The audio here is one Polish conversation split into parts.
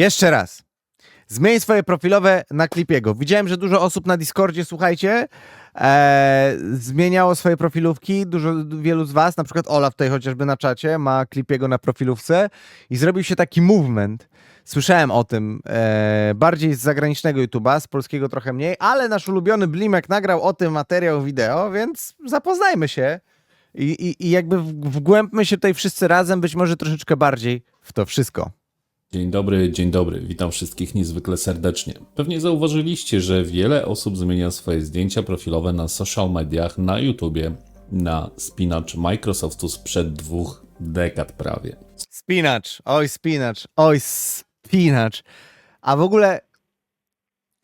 Jeszcze raz. Zmień swoje profilowe na Klipiego. Widziałem, że dużo osób na Discordzie, słuchajcie, e, zmieniało swoje profilówki. Dużo, wielu z was, na przykład Olaf tutaj chociażby na czacie, ma Klipiego na profilówce i zrobił się taki movement. Słyszałem o tym e, bardziej z zagranicznego YouTube'a, z polskiego trochę mniej, ale nasz ulubiony Blimek nagrał o tym materiał wideo, więc zapoznajmy się i, i, i jakby wgłębmy się tutaj wszyscy razem, być może troszeczkę bardziej w to wszystko. Dzień dobry, dzień dobry. Witam wszystkich niezwykle serdecznie. Pewnie zauważyliście, że wiele osób zmienia swoje zdjęcia profilowe na social mediach, na YouTubie, na spinacz Microsoftu sprzed dwóch dekad prawie. Spinacz, oj spinacz, oj spinacz. A w ogóle,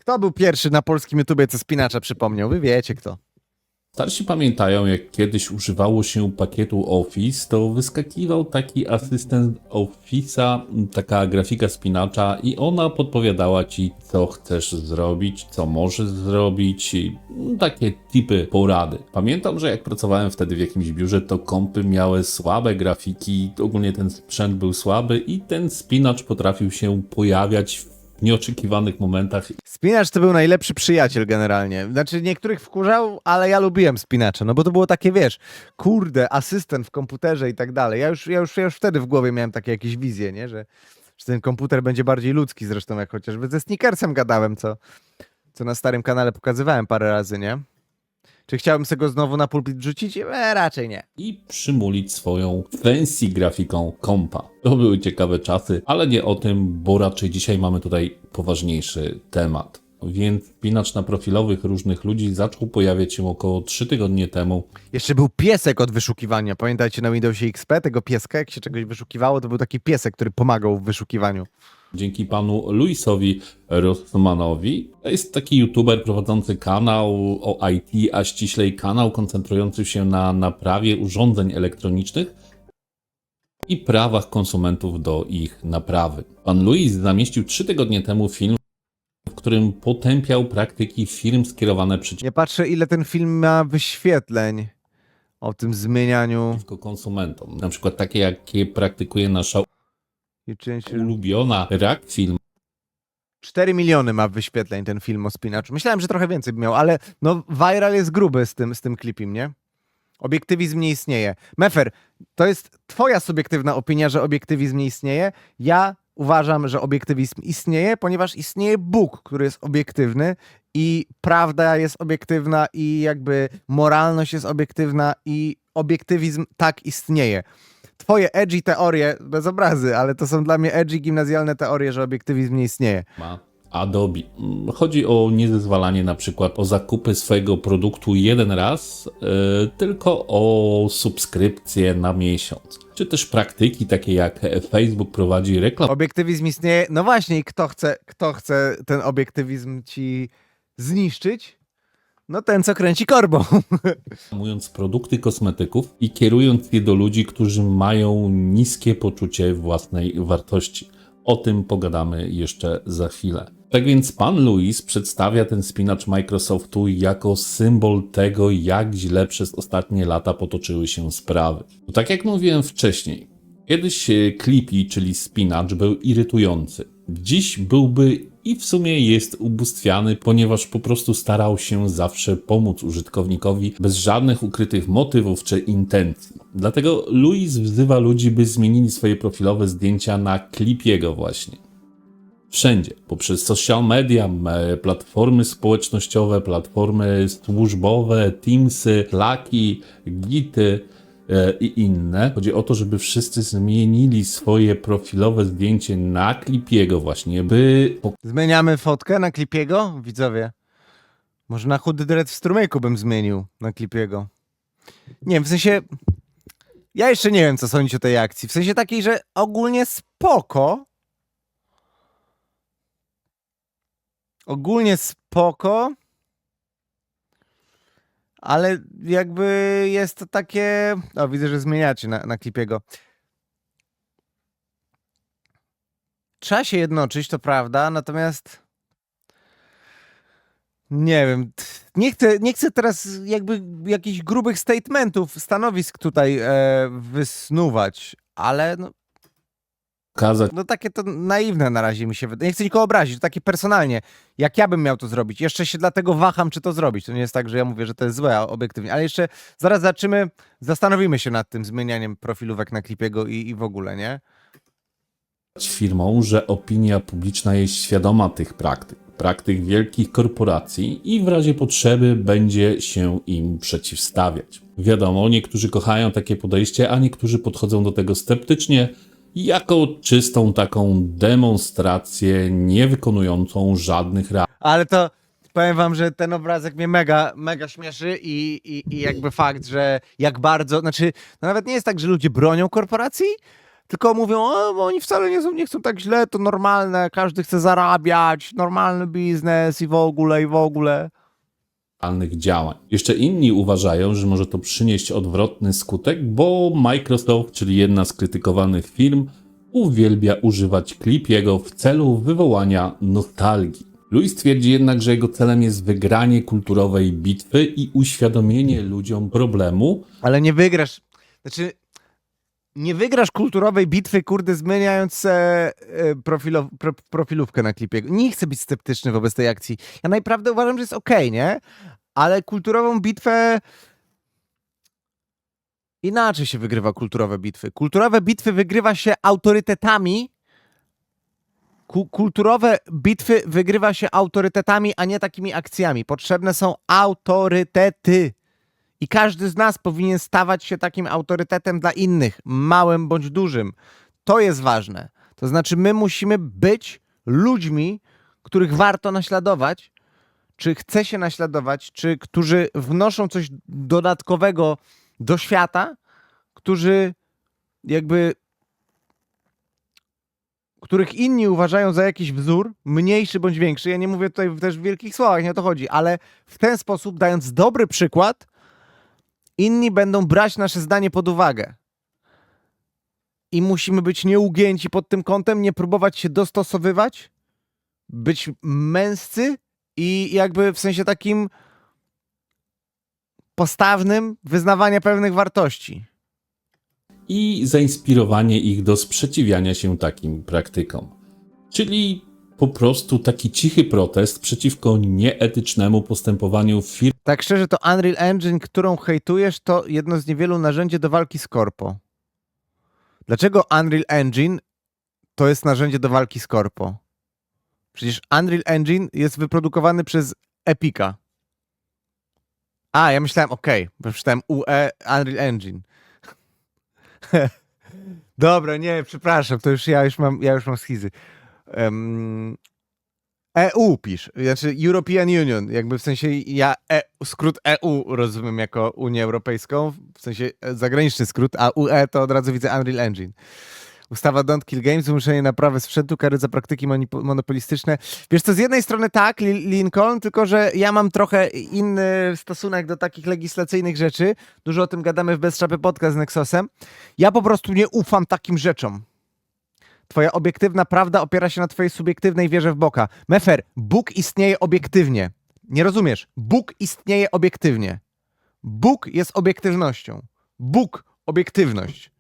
kto był pierwszy na polskim YouTubie, co spinacza przypomniał? Wy wiecie kto. Starsi pamiętają, jak kiedyś używało się pakietu Office, to wyskakiwał taki asystent Office'a, taka grafika spinacza i ona podpowiadała ci, co chcesz zrobić, co możesz zrobić, takie typy porady. Pamiętam, że jak pracowałem wtedy w jakimś biurze, to kompy miały słabe grafiki, ogólnie ten sprzęt był słaby i ten spinacz potrafił się pojawiać w nieoczekiwanych momentach Spinacz to był najlepszy przyjaciel generalnie. Znaczy niektórych wkurzał, ale ja lubiłem spinacza, no bo to było takie, wiesz, kurde, asystent w komputerze i tak dalej. Ja już, ja już, ja już wtedy w głowie miałem takie jakieś wizje, nie, że, że ten komputer będzie bardziej ludzki zresztą, jak chociażby ze Snickersem gadałem, co, co na starym kanale pokazywałem parę razy, nie? Czy chciałbym sobie go znowu na pulpit wrzucić? E, raczej nie. i przymulić swoją fancy grafiką kompa. To były ciekawe czasy, ale nie o tym, bo raczej dzisiaj mamy tutaj poważniejszy temat. Więc spinacz na profilowych różnych ludzi zaczął pojawiać się około 3 tygodnie temu. Jeszcze był piesek od wyszukiwania. Pamiętajcie na Windowsie XP tego pieska, jak się czegoś wyszukiwało, to był taki piesek, który pomagał w wyszukiwaniu. Dzięki panu Luisowi Rossmanowi. To jest taki youtuber prowadzący kanał o IT, a ściślej kanał koncentrujący się na naprawie urządzeń elektronicznych i prawach konsumentów do ich naprawy. Pan Luis zamieścił 3 tygodnie temu film, w którym potępiał praktyki firm skierowane Nie patrzę, ile ten film ma wyświetleń o tym zmienianiu. przeciwko konsumentom. Na przykład takie, jakie praktykuje nasza i czyjąc- ulubiona rak film 4 miliony ma wyświetleń ten film o spinaczu. Myślałem, że trochę więcej by miał, ale no viral jest gruby z tym, z tym klipem, nie? Obiektywizm nie istnieje. Mefer, to jest twoja subiektywna opinia, że obiektywizm nie istnieje. Ja uważam, że obiektywizm istnieje, ponieważ istnieje Bóg, który jest obiektywny i prawda jest obiektywna i jakby moralność jest obiektywna i obiektywizm tak istnieje. Twoje edgy teorie, bez obrazy, ale to są dla mnie edgy gimnazjalne teorie, że obiektywizm nie istnieje. ma Adobe. Chodzi o niezezwalanie na przykład o zakupy swojego produktu jeden raz, yy, tylko o subskrypcję na miesiąc. Czy też praktyki takie jak Facebook prowadzi reklamę Obiektywizm istnieje. No właśnie, kto chce, kto chce ten obiektywizm ci zniszczyć? No ten, co kręci korbą. reklamując produkty kosmetyków i kierując je do ludzi, którzy mają niskie poczucie własnej wartości. O tym pogadamy jeszcze za chwilę. Tak więc pan Luis przedstawia ten spinacz Microsoftu jako symbol tego, jak źle przez ostatnie lata potoczyły się sprawy. Bo tak jak mówiłem wcześniej, kiedyś e, Clippy, czyli spinacz, był irytujący. Dziś byłby i w sumie jest ubóstwiany, ponieważ po prostu starał się zawsze pomóc użytkownikowi bez żadnych ukrytych motywów czy intencji. Dlatego Luis wzywa ludzi, by zmienili swoje profilowe zdjęcia na Clipiego właśnie. Wszędzie, poprzez social media, platformy społecznościowe, platformy służbowe, Teamsy, Slacki, Gity i inne. Chodzi o to, żeby wszyscy zmienili swoje profilowe zdjęcie na Clipiego właśnie, by Zmieniamy fotkę na Klipiego, widzowie. Może na chudy dread w strumyku bym zmienił na Klipiego. Nie wiem, w sensie... Ja jeszcze nie wiem, co sądzić o tej akcji. W sensie takiej, że ogólnie spoko. Ogólnie spoko. Ale jakby jest to takie... O, widzę, że zmieniacie na, na Klipiego. Trzeba się jednoczyć, to prawda, natomiast nie wiem, nie chcę, nie chcę teraz jakby jakichś grubych statementów, stanowisk tutaj e, wysnuwać, ale no, No takie to naiwne na razie mi się wydaje. Nie chcę nikogo obrazić, to takie personalnie. Jak ja bym miał to zrobić? Jeszcze się dlatego waham, czy to zrobić. To nie jest tak, że ja mówię, że to jest złe a obiektywnie, ale jeszcze zaraz zaczniemy, zastanowimy się nad tym zmienianiem profilówek na klipiego i, i w ogóle, nie? firmom, że opinia publiczna jest świadoma tych praktyk, praktyk wielkich korporacji i w razie potrzeby będzie się im przeciwstawiać. Wiadomo, niektórzy kochają takie podejście, a niektórzy podchodzą do tego sceptycznie, jako czystą taką demonstrację, nie wykonującą żadnych reakcji. Ale to powiem wam, że ten obrazek mnie mega, mega śmieszy i, i, i jakby fakt, że jak bardzo, znaczy no nawet nie jest tak, że ludzie bronią korporacji, tylko mówią, o, bo oni wcale nie, są, nie chcą tak źle, to normalne, każdy chce zarabiać, normalny biznes i w ogóle, i w ogóle. Realnych działań. Jeszcze inni uważają, że może to przynieść odwrotny skutek, bo Microsoft, czyli jedna z krytykowanych firm, uwielbia używać Clipiego w celu wywołania nostalgii. Louis twierdzi jednak, że jego celem jest wygranie kulturowej bitwy i uświadomienie ludziom problemu, Ale nie wygrasz, znaczy nie wygrasz kulturowej bitwy, kurde, zmieniając e, e, profilo, pro, profilówkę na klipie. Nie chcę być sceptyczny wobec tej akcji. Ja naprawdę uważam, że jest okej, nie? Ale kulturową bitwę inaczej się wygrywa kulturowe bitwy. Kulturowe bitwy wygrywa się autorytetami. Ku, kulturowe bitwy wygrywa się autorytetami, a nie takimi akcjami. Potrzebne są autorytety. I każdy z nas powinien stawać się takim autorytetem dla innych, małym bądź dużym. To jest ważne. To znaczy, my musimy być ludźmi, których warto naśladować, czy chce się naśladować, czy którzy wnoszą coś dodatkowego do świata, którzy jakby których inni uważają za jakiś wzór, mniejszy bądź większy. Ja nie mówię tutaj też w wielkich słowach, nie o to chodzi, ale w ten sposób, dając dobry przykład, inni będą brać nasze zdanie pod uwagę. I musimy być nieugięci pod tym kątem, nie próbować się dostosowywać, być męscy i jakby w sensie takim postawnym wyznawania pewnych wartości. i zainspirowanie ich do sprzeciwiania się takim praktykom. Czyli po prostu taki cichy protest przeciwko nieetycznemu postępowaniu firm Tak szczerze, to Unreal Engine, którą hejtujesz, to jedno z niewielu narzędzi do walki z korpo. Dlaczego Unreal Engine to jest narzędzie do walki z korpo? Przecież Unreal Engine jest wyprodukowany przez Epica. A, ja myślałem, okej, bo przeczytałem UE Unreal Engine. Dobra, nie, przepraszam, to już ja już mam, ja już mam schizy. Em, EU pisz, znaczy European Union, jakby w sensie ja e, skrót EU rozumiem jako Unię Europejską, w sensie zagraniczny skrót, a UE to od razu widzę Unreal Engine. Ustawa Don't Kill Games, wymuszenie naprawy sprzętu, kary za praktyki monopolistyczne. Wiesz co, z jednej strony tak, Li- Lincoln, tylko że ja mam trochę inny stosunek do takich legislacyjnych rzeczy. Dużo o tym gadamy w Bez Szapy Podcast z Nexosem. Ja po prostu nie ufam takim rzeczom. Twoja obiektywna prawda opiera się na twojej subiektywnej wierze w Boga. Mefer, Bóg istnieje obiektywnie. Nie rozumiesz? Bóg istnieje obiektywnie. Bóg jest obiektywnością. Bóg, obiektywność.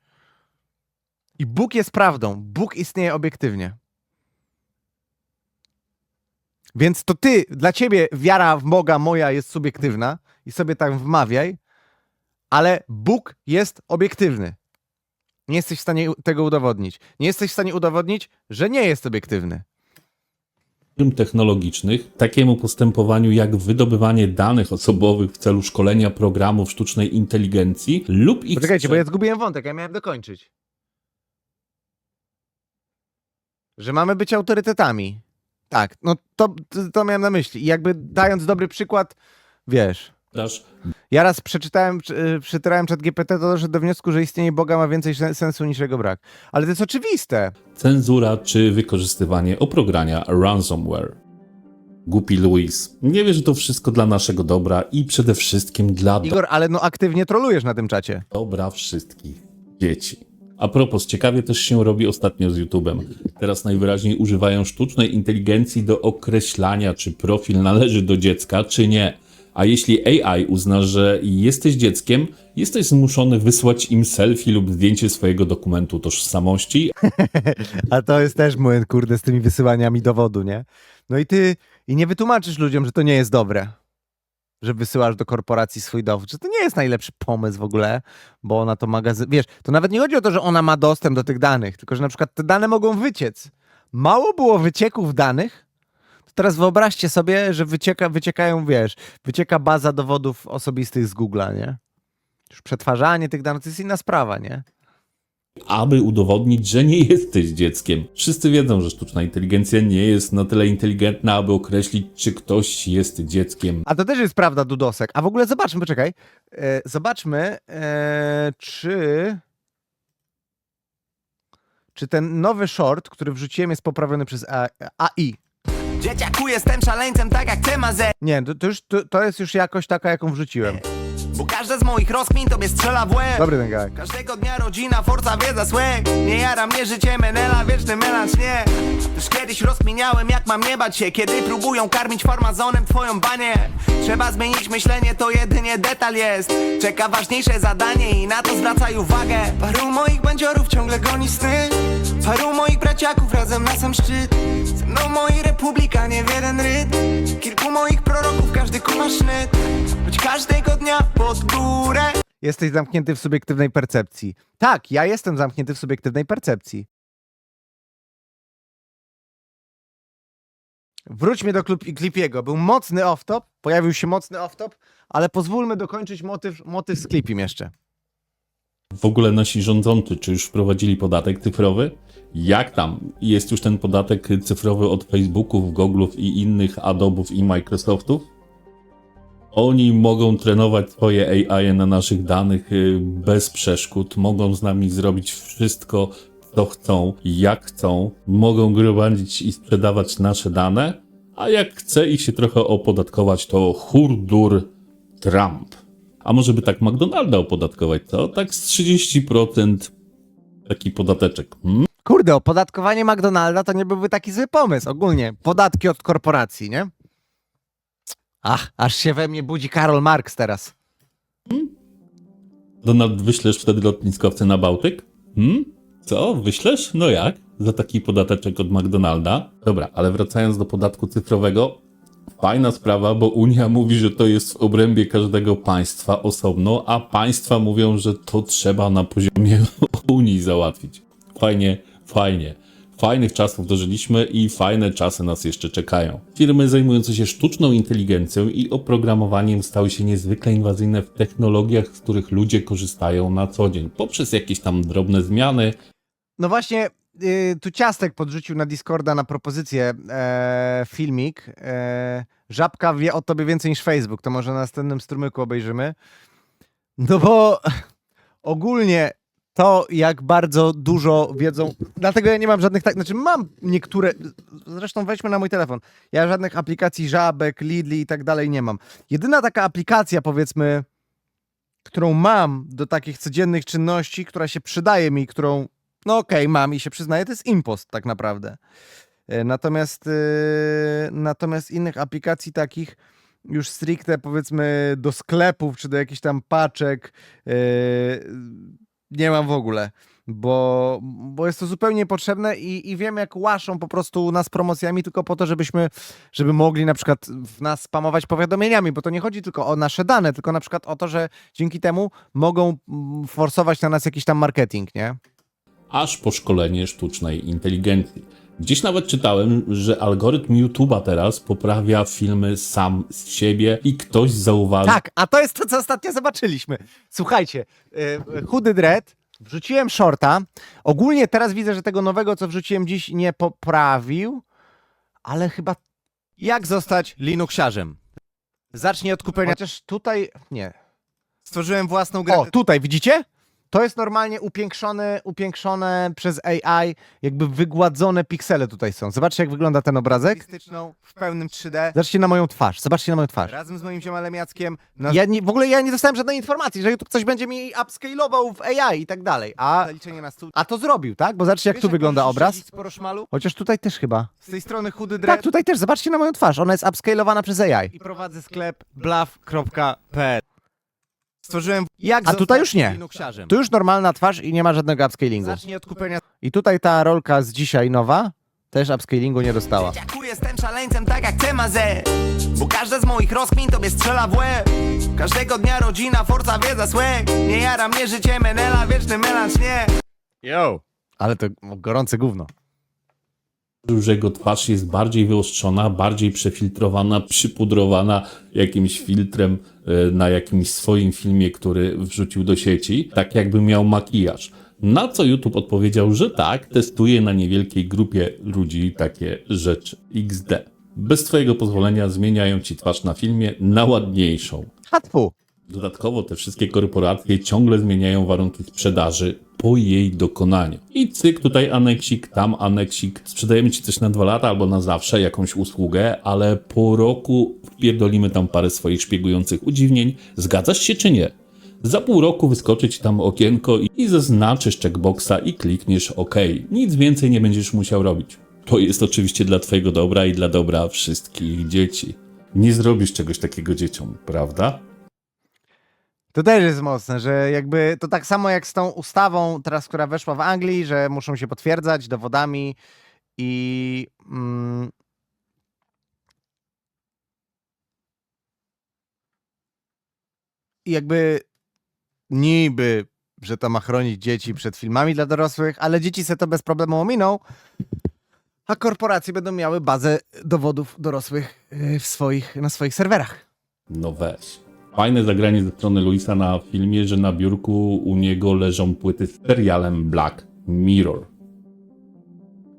I Bóg jest prawdą. Bóg istnieje obiektywnie. Więc to ty, dla ciebie wiara w Boga moja jest subiektywna i sobie tak wmawiaj, ale Bóg jest obiektywny. Nie jesteś w stanie tego udowodnić. Nie jesteś w stanie udowodnić, że nie jest obiektywny. technologicznych takiemu postępowaniu jak wydobywanie danych osobowych w celu szkolenia programów sztucznej inteligencji lub ich Poczekajcie, bo ja zgubiłem wątek, ja miałem dokończyć. Że mamy być autorytetami. Tak, no to, to miałem na myśli. I jakby dając dobry przykład, wiesz, ja raz przeczytałem, czy- przeczytałem czat GPT, to doszedł do wniosku, że istnienie Boga ma więcej sen- sensu niż jego brak. Ale to jest oczywiste. cenzura czy wykorzystywanie oprogrania ransomware. Głupi Louis. Nie wie, że to wszystko dla naszego dobra i przede wszystkim dla Igor, ale no aktywnie trolujesz na tym czacie. dobra wszystkich dzieci. A propos, ciekawie też się robi ostatnio z YouTube'em. Teraz najwyraźniej używają sztucznej inteligencji do określania, czy profil należy do dziecka, czy nie. A jeśli AI uzna, że jesteś dzieckiem, jesteś zmuszony wysłać im selfie lub zdjęcie swojego dokumentu tożsamości, A to jest też błęd, kurde, z tymi wysyłaniami dowodu, nie? No i ty, i nie wytłumaczysz ludziom, że to nie jest dobre, że wysyłasz do korporacji swój dowód, że to nie jest najlepszy pomysł w ogóle, bo ona to magazyn... Wiesz, to nawet nie chodzi o to, że ona ma dostęp do tych danych, tylko że na przykład te dane mogą wyciec. Mało było wycieków danych, teraz wyobraźcie sobie, że wycieka, wyciekają, wiesz, wycieka baza dowodów osobistych z Google'a, nie? Już przetwarzanie tych danych to jest inna sprawa, nie? aby udowodnić, że nie jesteś dzieckiem. Wszyscy wiedzą, że sztuczna inteligencja nie jest na tyle inteligentna, aby określić, czy ktoś jest dzieckiem. A to też jest prawda, Dudosek. A w ogóle zobaczmy, poczekaj. E, zobaczmy, e, czy. Czy ten nowy short, który wrzuciłem, jest poprawiony przez AI? Dzieciaku jestem szaleńcem tak jak ty ma ze Nie, to, to, już, to, to jest już jakość taka, jaką wrzuciłem. Bo każda z moich rozkmin tobie strzela w łeb. Dobry ten gałek. Każdego dnia rodzina, forca, wiedza, słek. Nie jara mnie życie Menela, wieczny melanż, nie. Już kiedyś rozkminiałem jak mam nie bać się Kiedy próbują karmić farmazonem twoją banię. Trzeba zmienić myślenie, to jedynie detal jest. Czeka ważniejsze zadanie i na to zwracaj uwagę. Paru moich bandziorów ciągle goni sny Paru moich braciaków razem na sam szczyt Ze mną moi republikanie w jeden rytm Kilku moich proroków, każdy kuma sznyt Choć każdego dnia pod górę Jesteś zamknięty w subiektywnej percepcji. Tak, ja jestem zamknięty w subiektywnej percepcji. Wróćmy do klub Clippiego. Był mocny off-top, pojawił się mocny off-top, ale pozwólmy dokończyć motyw, motyw z Clippim jeszcze. W ogóle nasi rządzący, czy już wprowadzili podatek cyfrowy? Jak tam? Jest już ten podatek cyfrowy od Facebooków, Google'ów i innych Adobów i Microsoftów? Oni mogą trenować swoje AI na naszych danych y, bez przeszkód, mogą z nami zrobić wszystko, co chcą, jak chcą, mogą gromadzić i sprzedawać nasze dane, a jak chce ich się trochę opodatkować, to hurdur Trump. A może by tak McDonalda opodatkować, co? Tak z 30% taki podateczek. Hmm? Kurde, opodatkowanie McDonalda to nie byłby taki zły pomysł. Ogólnie, podatki od korporacji, nie? Ach, aż się we mnie budzi Karol Marx teraz. Donald, wyślesz wtedy lotniskowce na Bałtyk? Hmm? Co? Wyślesz? No jak? Za taki podateczek od McDonalda? Dobra, ale wracając do podatku cyfrowego, fajna sprawa, bo Unia mówi, że to jest w obrębie każdego państwa osobno, a państwa mówią, że to trzeba na poziomie Unii załatwić. Fajnie, fajnie. Fajnych czasów dożyliśmy i fajne czasy nas jeszcze czekają. Firmy zajmujące się sztuczną inteligencją i oprogramowaniem stały się niezwykle inwazyjne w technologiach, z których ludzie korzystają na co dzień, poprzez jakieś tam drobne zmiany, No właśnie, y, tu Ciastek podrzucił na Discorda na propozycję e, filmik. E, Żabka wie o tobie więcej niż Facebook, to może na następnym strumyku obejrzymy. No bo ogólnie to, jak bardzo dużo wiedzą, dlatego ja nie mam żadnych, tak, znaczy mam niektóre, zresztą weźmy na mój telefon, ja żadnych aplikacji Żabek, Lidli i tak dalej nie mam. Jedyna taka aplikacja, powiedzmy, którą mam do takich codziennych czynności, która się przydaje mi, którą no okej, mam i się przyznaję, to jest impost tak naprawdę. E, Natomiast, e, natomiast innych aplikacji takich już stricte powiedzmy do sklepów czy do jakichś tam paczek e, nie mam w ogóle. Bo, bo jest to zupełnie niepotrzebne i, i wiem, jak łaszą po prostu nas promocjami, tylko po to, żebyśmy, żeby mogli na przykład w nas spamować powiadomieniami, bo to nie chodzi tylko o nasze dane, tylko na przykład o to, że dzięki temu mogą forsować na nas jakiś tam marketing, nie? aż po szkolenie sztucznej inteligencji. Gdzieś nawet czytałem, że algorytm YouTube'a teraz poprawia filmy sam z siebie i ktoś zauważył, Tak, a to jest to, co ostatnio zobaczyliśmy. Słuchajcie, y, chudy dread, wrzuciłem shorta. Ogólnie teraz widzę, że tego nowego, co wrzuciłem dziś, nie poprawił, ale chyba jak zostać Linuxiarzem? Zacznij od kupienia. Chociaż tutaj, nie. Stworzyłem własną grę O, tutaj, widzicie? To jest normalnie upiększone, upiększone przez AI, jakby wygładzone piksele tutaj są. Zobaczcie, jak wygląda ten obrazek. W pełnym 3D. Zobaczcie na moją twarz, zobaczcie na moją twarz. Razem z moim ziomalem Jackiem. Ja nie, w ogóle ja nie dostałem żadnej informacji, że YouTube coś będzie mi upscalował w AI i tak dalej. A, a to zrobił, tak? Bo zobaczcie, jak tu wygląda obraz. Chociaż tutaj też chyba. Z tej strony chudy Tak, tutaj też, zobaczcie na moją twarz, ona jest upscalowana przez AI. i prowadzę sklep bluff.pl. Stworzyłem Jak A tutaj już nie. Tu już normalna twarz i nie ma żadnego upscalingu. Zacznij od kupienia I tutaj ta rolka z dzisiaj nowa też upscalingu nie dostała. Dzieciaku jestem szaleńcem tak jak Cemaze Bo każda z moich rozkmin tobie strzela w łeb Każdego dnia rodzina, forca, wiedza, słek Nie jara mnie życie Menela, wieczny melanż, nie Yo! Ale to gorące gówno. Że jego twarz jest bardziej wyostrzona, bardziej przefiltrowana, przypudrowana jakimś filtrem e, na jakimś swoim filmie, który wrzucił do sieci, tak jakby miał makijaż. Na co YouTube odpowiedział, że tak, testuje na niewielkiej grupie ludzi takie rzeczy. XD. Bez twojego pozwolenia zmieniają ci twarz na filmie na ładniejszą. Hatfu. Dodatkowo te wszystkie korporacje ciągle zmieniają warunki sprzedaży po jej dokonaniu. I cyk, tutaj aneksik, tam aneksik. Sprzedajemy ci coś na dwa lata albo na zawsze, jakąś usługę, ale po roku wpierdolimy tam parę swoich szpiegujących udziwnień. Zgadzasz się czy nie? Za pół roku wyskoczy ci tam okienko i, zaznaczysz checkboxa i klikniesz OK. Nic więcej nie będziesz musiał robić. To jest oczywiście dla twojego dobra i dla dobra wszystkich dzieci. Nie zrobisz czegoś takiego dzieciom, prawda? To też jest mocne, że jakby to tak samo jak z tą ustawą teraz, która weszła w Anglii, że muszą się potwierdzać dowodami i mm, jakby niby, że to ma chronić dzieci przed filmami dla dorosłych, ale dzieci se to bez problemu ominą, a korporacje będą miały bazę dowodów dorosłych y, w swoich, na swoich serwerach. No weź. Fajne zagranie ze strony Luisa na filmie, że na biurku u niego leżą płyty z serialem Black Mirror.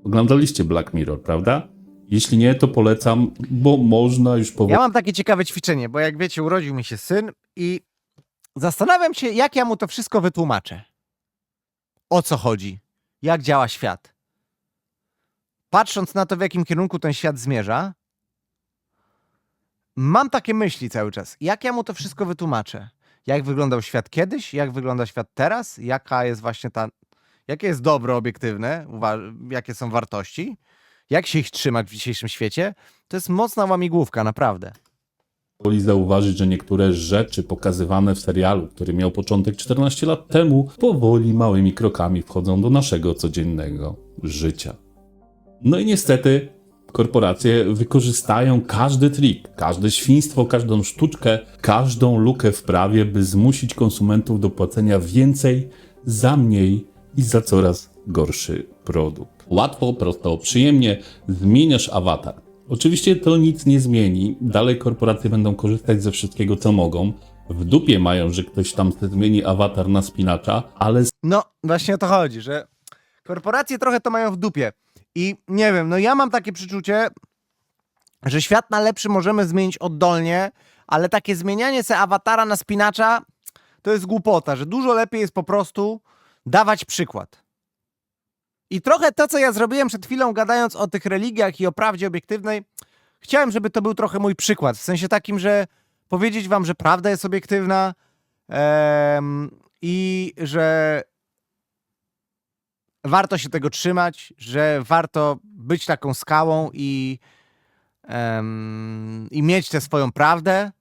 Oglądaliście Black Mirror, prawda? Jeśli nie, to polecam, bo można już powoli Ja mam takie ciekawe ćwiczenie, bo jak wiecie, urodził mi się syn i zastanawiam się, jak ja mu to wszystko wytłumaczę. O co chodzi? Jak działa świat? Patrząc na to, w jakim kierunku ten świat zmierza, mam takie myśli cały czas. Jak ja mu to wszystko wytłumaczę? Jak wyglądał świat kiedyś? Jak wygląda świat teraz? Jaka jest właśnie ta. Jakie jest dobro obiektywne? Jakie są wartości? Jak się ich trzymać w dzisiejszym świecie? To jest mocna łamigłówka, naprawdę. zauważyć, że niektóre rzeczy pokazywane w serialu, który miał początek 14 lat temu, powoli małymi krokami wchodzą do naszego codziennego życia. No i niestety korporacje wykorzystają każdy trik, każde świństwo, każdą sztuczkę, każdą lukę w prawie, by zmusić konsumentów do płacenia więcej za mniej i za coraz gorszy produkt. Łatwo, prosto, przyjemnie zmieniasz awatar. Oczywiście to nic nie zmieni. Dalej korporacje będą korzystać ze wszystkiego, co mogą. W dupie mają, że ktoś tam zmieni awatar na spinacza, ale No, właśnie o to chodzi, że korporacje trochę to mają w dupie. I nie wiem, no ja mam takie przeczucie, że świat na lepszy możemy zmienić oddolnie, ale takie zmienianie se awatara na spinacza to jest głupota, że dużo lepiej jest po prostu dawać przykład. I trochę to, co ja zrobiłem przed chwilą, gadając o tych religiach i o prawdzie obiektywnej, chciałem, żeby to był trochę mój przykład. W sensie takim, że powiedzieć wam, że prawda jest obiektywna i że warto się tego trzymać, że warto być taką skałą i, em, i mieć tę swoją prawdę,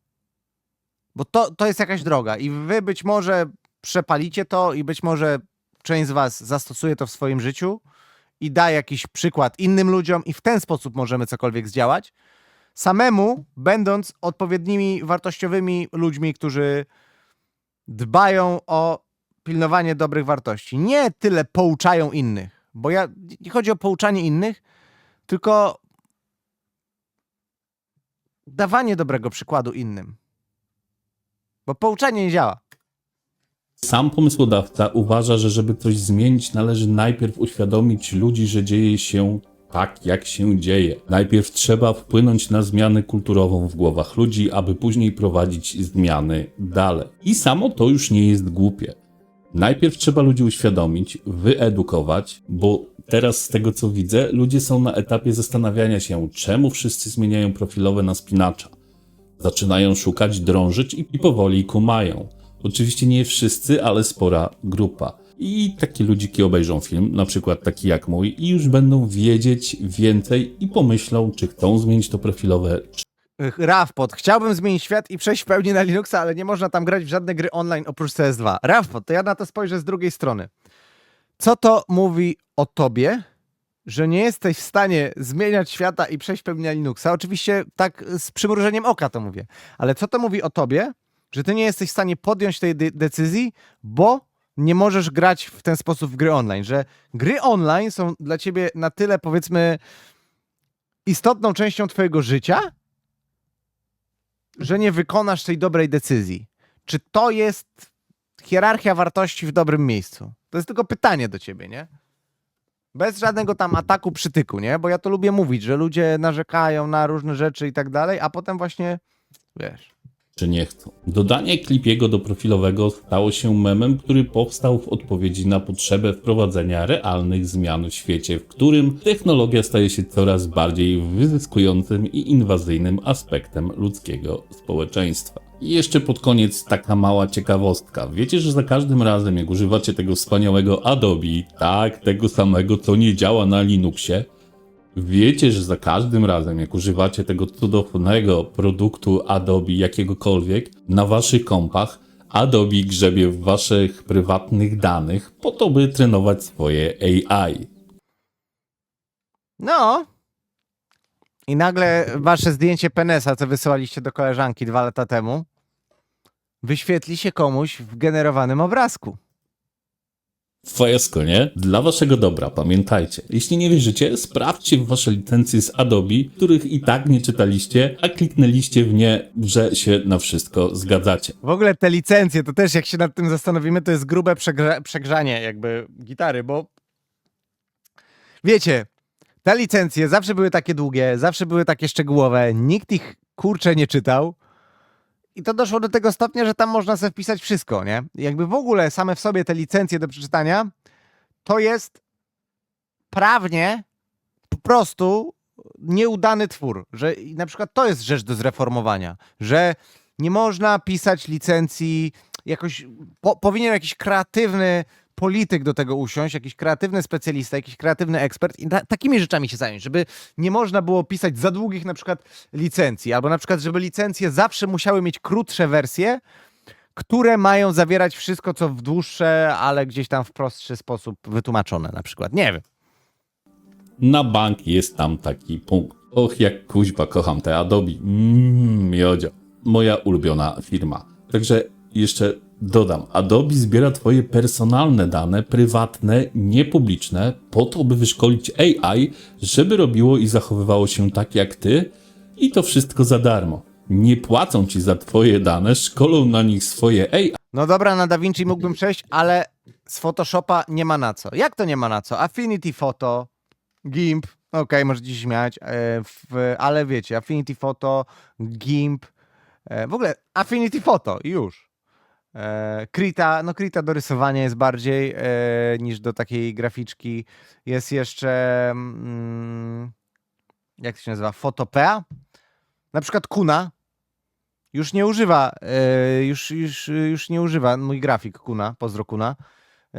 bo to, to jest jakaś droga. I wy być może przepalicie to i być może część z was zastosuje to w swoim życiu i da jakiś przykład innym ludziom i w ten sposób możemy cokolwiek zdziałać, samemu będąc odpowiednimi wartościowymi ludźmi, którzy dbają o pilnowanie dobrych wartości. Nie tyle pouczają innych, bo ja nie chodzi o pouczanie innych, tylko dawanie dobrego przykładu innym. Bo pouczanie nie działa. Sam pomysłodawca uważa, że żeby coś zmienić, należy najpierw uświadomić ludzi, że dzieje się tak, jak się dzieje. Najpierw trzeba wpłynąć na zmianę kulturową w głowach ludzi, aby później prowadzić zmiany dalej. I samo to już nie jest głupie. Najpierw trzeba ludzi uświadomić, wyedukować, bo teraz z tego co widzę, ludzie są na etapie zastanawiania się, czemu wszyscy zmieniają profilowe na spinacza. Zaczynają szukać, drążyć i, powoli kumają. Oczywiście nie wszyscy, ale spora grupa. I takie ludziki obejrzą film, na przykład taki jak mój, i już będą wiedzieć więcej i pomyślą, czy chcą zmienić to profilowe, Rawpod, chciałbym zmienić świat i przejść w pełni na Linuxa, ale nie można tam grać w żadne gry online oprócz CS2. Rawpod, to ja na to spojrzę z drugiej strony. Co to mówi o tobie, że nie jesteś w stanie zmieniać świata i przejść w pełni na Linuxa? Oczywiście tak z przymrużeniem oka to mówię, ale co to mówi o tobie, że ty nie jesteś w stanie podjąć tej de- decyzji, bo nie możesz grać w ten sposób w gry online, że gry online są dla ciebie na tyle powiedzmy istotną częścią twojego życia, że nie wykonasz tej dobrej decyzji. Czy to jest hierarchia wartości w dobrym miejscu? To jest tylko pytanie do ciebie, nie? Bez żadnego tam ataku, przytyku, nie? Bo ja to lubię mówić, że ludzie narzekają na różne rzeczy i tak dalej, a potem właśnie, wiesz... czy nie chcą. Dodanie klipiego do profilowego stało się memem, który powstał w odpowiedzi na potrzebę wprowadzenia realnych zmian w świecie, w którym technologia staje się coraz bardziej wyzyskującym i inwazyjnym aspektem ludzkiego społeczeństwa. I jeszcze pod koniec taka mała ciekawostka. Wiecie, że za każdym razem, jak używacie tego wspaniałego Adobe, tak, tego samego, co nie działa na Linuxie, Wiecie, że za każdym razem, jak używacie tego cudownego produktu Adobe jakiegokolwiek na waszych kompach, Adobe grzebie w waszych prywatnych danych po to, by trenować swoje AI. No. I nagle wasze zdjęcie penesa, co wysyłaliście do koleżanki dwa lata temu, wyświetli się komuś w generowanym obrazku. Fajasko, nie? Dla waszego dobra, pamiętajcie. Jeśli nie wierzycie, sprawdźcie wasze licencje z Adobe, których i tak nie czytaliście, a kliknęliście w nie, że się na wszystko zgadzacie. W ogóle te licencje, to też jak się nad tym zastanowimy, to jest grube przegrza- przegrzanie jakby gitary, bo wiecie, te licencje zawsze były takie długie, zawsze były takie szczegółowe, nikt ich kurczę nie czytał i to doszło do tego stopnia, że tam można sobie wpisać wszystko, nie? Jakby w ogóle same w sobie te licencje do przeczytania to jest prawnie po prostu nieudany twór, że na przykład to jest rzecz do zreformowania, że nie można pisać licencji jakoś, po, powinien jakiś kreatywny polityk do tego usiąść, jakiś kreatywny specjalista, jakiś kreatywny ekspert i ta, takimi rzeczami się zająć, żeby nie można było pisać za długich na przykład licencji, albo na przykład, żeby licencje zawsze musiały mieć krótsze wersje, które mają zawierać wszystko, co w dłuższe, ale gdzieś tam w prostszy sposób wytłumaczone na przykład. Nie wiem. Na bank jest tam taki punkt. Och, jak kuźba kocham te Adobe. Mmm, miodzio. Moja ulubiona firma. Także jeszcze dodam. Adobe zbiera twoje personalne dane, prywatne, niepubliczne, po to, by wyszkolić AI, żeby robiło i zachowywało się tak jak ty i to wszystko za darmo. Nie płacą ci za twoje dane, szkolą na nich swoje AI, No dobra, na DaVinci mógłbym przejść, ale z Photoshopa nie ma na co. Jak to nie ma na co? Affinity Photo, GIMP, okej, możecie się śmiać, e, ale wiecie, Affinity Photo, GIMP, e, w ogóle Affinity Photo, już. E, Krita, no Krita do rysowania jest bardziej e, niż do takiej graficzki. Jest jeszcze, mm, jak to się nazywa, Photopea. Na przykład Kuna, już nie używa, e, już, już, już nie używa mój grafik Kuna, pozdro Kuna.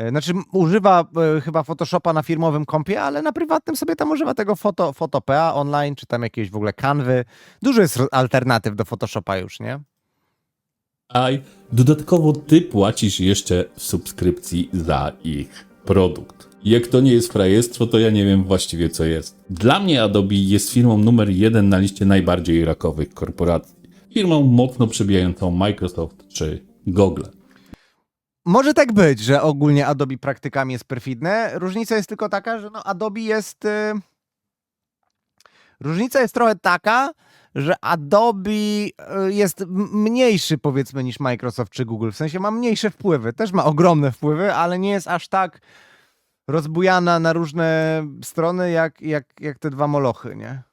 Znaczy używa chyba Photoshopa na firmowym kompie, ale na prywatnym sobie tam używa tego foto, Photopea online, czy tam jakieś w ogóle kanwy. Dużo jest alternatyw do Photoshopa już, nie? Dodatkowo ty płacisz jeszcze w subskrypcji za ich produkt. Jak to nie jest frajerstwo, to ja nie wiem właściwie co jest. Dla mnie Adobe jest firmą numer jeden na liście najbardziej rakowych korporacji. Firmą mocno przebijającą Microsoft czy Google. Może tak być, że ogólnie Adobe praktykami jest perfidne. Różnica jest tylko taka, że no Adobe jest. y, Różnica jest trochę taka, że Adobe y, jest mniejszy, powiedzmy, niż Microsoft czy Google. W sensie ma mniejsze wpływy. Też ma ogromne wpływy, ale nie jest aż tak rozbujana na różne strony, jak, jak, jak te dwa molochy, nie?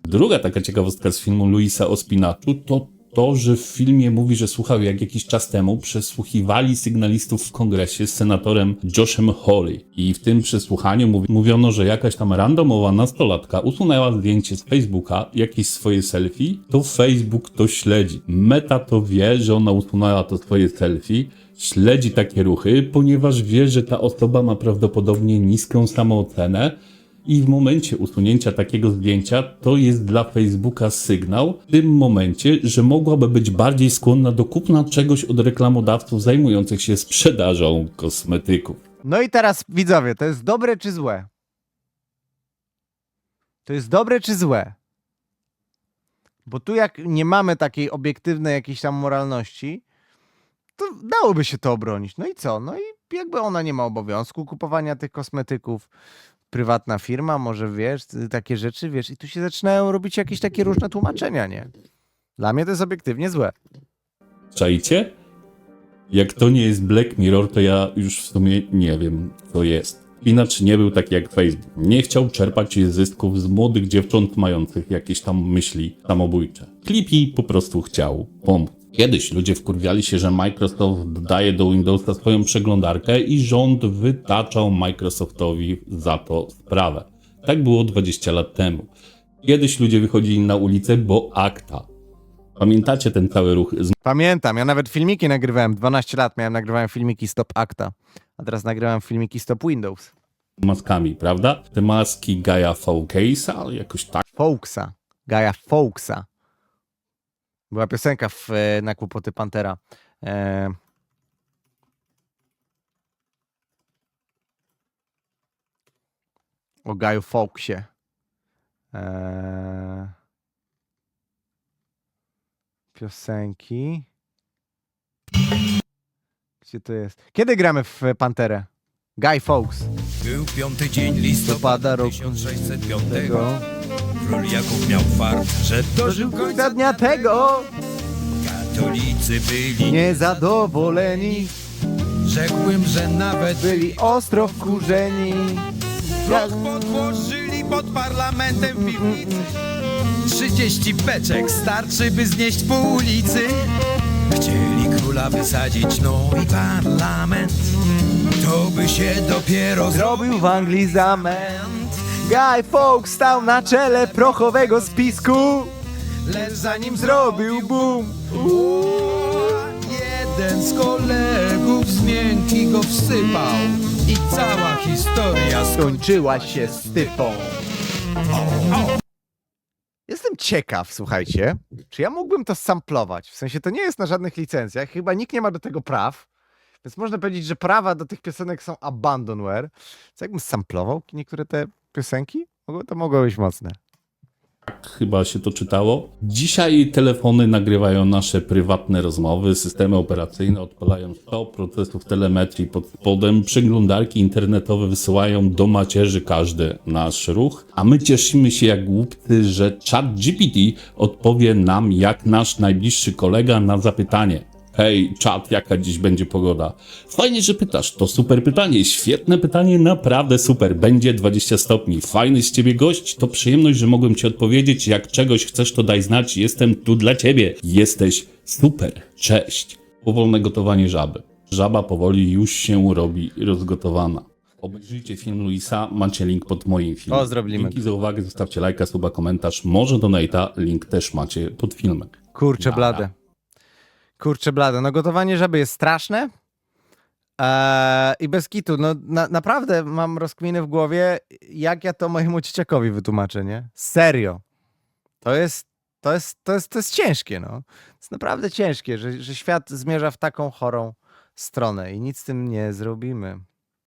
Druga taka ciekawostka z filmu Luisa o spinaczu to to, że w filmie mówi, że słuchał jak jakiś czas temu przesłuchiwali sygnalistów w kongresie z senatorem Joshem Hawley. I w tym przesłuchaniu mówi, mówiono, że jakaś tam randomowa nastolatka usunęła zdjęcie z Facebooka, jakieś swoje selfie, to Facebook to śledzi. Meta to wie, że ona usunęła to swoje selfie, śledzi takie ruchy, ponieważ wie, że ta osoba ma prawdopodobnie niską samoocenę, i w momencie usunięcia takiego zdjęcia to jest dla Facebooka sygnał w tym momencie, że mogłaby być bardziej skłonna do kupna czegoś od reklamodawców zajmujących się sprzedażą kosmetyków. No i teraz widzowie, to jest dobre czy złe? To jest dobre czy złe? Bo tu jak nie mamy takiej obiektywnej jakiejś tam moralności, to dałoby się to obronić. No i co? No i jakby ona nie ma obowiązku kupowania tych kosmetyków, prywatna firma, może wiesz, ty- takie rzeczy, wiesz, i tu się zaczynają robić jakieś takie różne tłumaczenia, nie? Dla mnie to jest obiektywnie złe. Czajcie? Jak to nie jest Black Mirror, to ja już w sumie nie wiem, co jest. Inaczej nie był taki jak Facebook. Nie chciał czerpać zysków z młodych dziewcząt mających jakieś tam myśli samobójcze. Clippy po prostu chciał pomóc. Kiedyś ludzie wkurwiali się, że Microsoft daje do Windowsa swoją przeglądarkę i rząd wytaczał Microsoftowi za to sprawę. Tak było 20 lat temu. Kiedyś ludzie wychodzili na ulicę, bo akta. Pamiętacie ten cały ruch z Pamiętam, ja nawet filmiki nagrywałem, 12 lat miałem, nagrywałem filmiki Stop Acta, a teraz nagrywam filmiki Stop Windows. maskami, prawda? Te maski Gaia Fawcase'a, jakoś tak Folksa, Gaja Folksa. Była piosenka w, e, na Kłopoty Pantera. E... O Gaju Folksie. E... Piosenki. Gdzie to jest? Kiedy gramy w Panterę? Guy Fawkes. Był piąty dzień listopada Listopada roku 1605. Król Jakub miał fart, że dożył Końca dnia tego Katolicy byli, niezadowoleni. rzekłbym, że nawet byli ostro wkurzeni. Jak... podłożyli pod parlamentem piwnicy. 30 beczek starczy, by znieść pół ulicy. Chcieli króla wysadzić, no i parlament. To by się dopiero Zrobił w Anglii zamęt. Guy Fawkes stał na czele prochowego spisku. Lecz Zanim zrobił boom. Jeden z kolegów z miękki go wsypał i cała historia skończyła. Skończyła się stypą. Jestem ciekaw, słuchajcie, czy ja mógłbym to samplować? W sensie to nie jest na żadnych licencjach, chyba nikt nie ma do tego praw, więc można powiedzieć, że prawa do tych piosenek są abandonware. Co jakbym samplował niektóre te piosenki? To mogło być mocne. chyba się to czytało. Dzisiaj telefony nagrywają nasze prywatne rozmowy, systemy operacyjne odpalają 100 procesów telemetrii pod spodem, przeglądarki internetowe wysyłają do macierzy każdy nasz ruch, a my cieszymy się jak głupcy, że chat GPT odpowie nam jak nasz najbliższy kolega na zapytanie. Hej, czat, jaka dziś będzie pogoda? Fajnie, że pytasz. To super pytanie. Świetne pytanie, naprawdę super. Będzie 20 stopni. Fajny z ciebie gość. To przyjemność, że mogłem ci odpowiedzieć. Jak czegoś chcesz, to daj znać. Jestem tu dla ciebie. Jesteś super. Cześć. Powolne gotowanie żaby. Żaba powoli już się robi rozgotowana. Obejrzyjcie film Luisa, macie link pod moim filmem. O, zrobimy. Dzięki za uwagę, zostawcie lajka, suba, komentarz. Może donate'a, link też macie pod filmem. Kurcze Nara. blade. Kurcze blade. No gotowanie żaby jest straszne. Eee, I bez kitu, no na, naprawdę mam rozkminy w głowie, jak ja to mojemu dzieciakowi wytłumaczę, nie? Serio. To jest, to jest, to jest, to jest ciężkie, no. To jest naprawdę ciężkie, że, że świat zmierza w taką chorą stronę i nic z tym nie zrobimy.